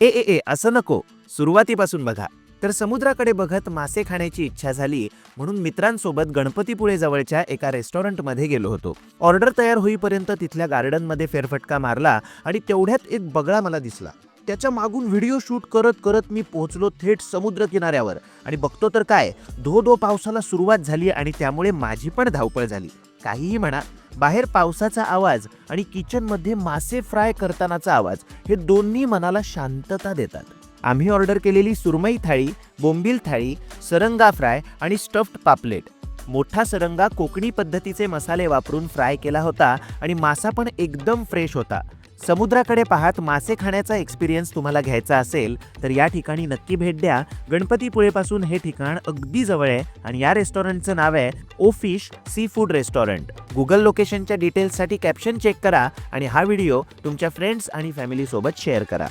ए ए ए असं नको. सुरुवातीपासून बघा. तर समुद्राकडे बघत मासे खाण्याची इच्छा झाली म्हणून मित्रांसोबत गणपतीपुळे जवळच्या एका रेस्टॉरंटमध्ये गेलो होतो. ऑर्डर तयार होईपर्यंत तिथल्या गार्डनमध्ये फेरफटका मारला आणि तेवढ्यात एक बगळा मला दिसला. त्याच्या मागून व्हिडिओ शूट करत करत मी पोहोचलो थेट समुद्र किनाऱ्यावर आणि बघतो तर काय धो धो पावसाला सुरुवात झाली आणि त्यामुळे माझी पण धावपळ झाली. काहीही म्हणा. बाहेर पावसाचा आवाज आणि किचनमध्ये मासे फ्राय करतानाचा आवाज हे दोन्ही मनाला शांतता देतात. आम्ही ऑर्डर केलेली सुरमई थाळी बोंबील थाळी सरंगा फ्राय आणि स्टफ्ड पापलेट. मोठा सरंगा कोकणी पद्धतीचे मसाले वापरून फ्राय केला होता आणि मासा पण एकदम फ्रेश होता. समुद्राकडे पाहत मासे खाण्याचा एक्सपिरियन्स तुम्हाला घ्यायचा असेल तर या ठिकाणी नक्की भेट द्या. गणपतीपुळेपासून हे ठिकाण अगदी जवळ आहे आणि या रेस्टॉरंटचं नाव आहे O fish seafood restaurant Google लोकेशनच्या डिटेल्ससाठी कॅप्शन चेक करा आणि हा व्हिडिओ तुमच्या फ्रेंड्स आणि फॅमिलीसोबत शेअर करा.